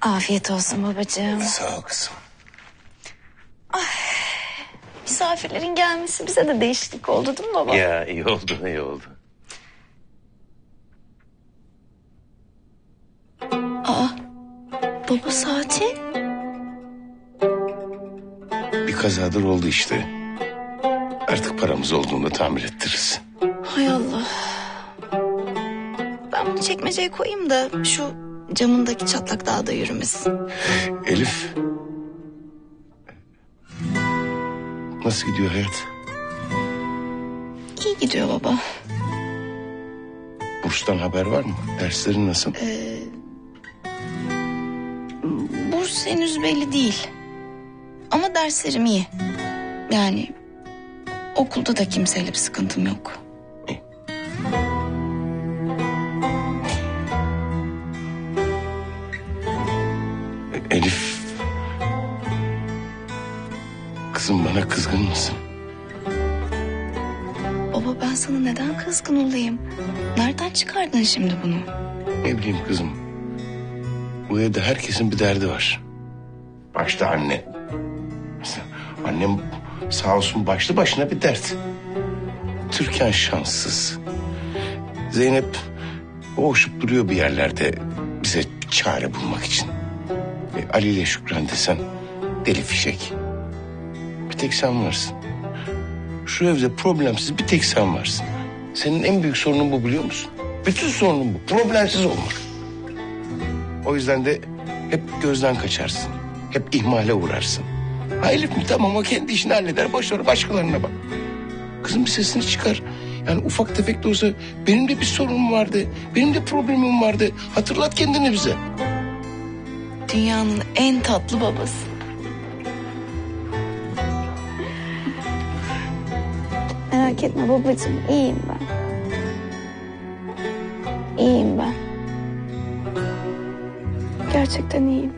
Afiyet olsun babacığım. Sağ ol kızım. Misafirlerin gelmesi bize de değişiklik oldu değil mi baba? Ya iyi oldu iyi oldu. Baba saati? Bir kazadır oldu işte. Artık paramız olduğunda tamir ettiririz. Hay Allah. Ben bunu çekmeceye koyayım da şu camındaki çatlak daha da yürümesin. Elif. Nasıl gidiyor hayat? İyi gidiyor baba. Burstan haber var mı? Derslerin nasıl? Burs henüz belli değil. Ama derslerim iyi. Yani okulda da kimseyle bir sıkıntım yok. Elif. Kızım bana kızgın mısın? Baba ben sana neden kızgın olayım? Nereden çıkardın şimdi bunu? Ne bileyim kızım. Bu evde herkesin bir derdi var. Başta anne. Mesela Annem sağ olsun başlı başına bir dert. Türkan şanssız. Zeynep boğuşup duruyor bir yerlerde bize çare bulmak için. Ali ile Şükran desen deli fişek. Bir tek sen varsın. Şu evde problemsiz bir tek sen varsın. Senin en büyük sorunun bu biliyor musun? Bütün sorunun bu. Problemsiz olmak. O yüzden de hep gözden kaçarsın. Hep ihmale uğrarsın. Ha Elif mi? Tamam o kendi işini halleder. Boş ver başkalarına bak. Kızım bir sesini çıkar. Yani ufak tefek de olsa benim de bir sorunum vardı. Benim de problemim vardı. Hatırlat kendini bize. Dünyanın en tatlı babası. Merak etme babacığım iyiyim ben. İyiyim ben. Gerçekten iyiyim.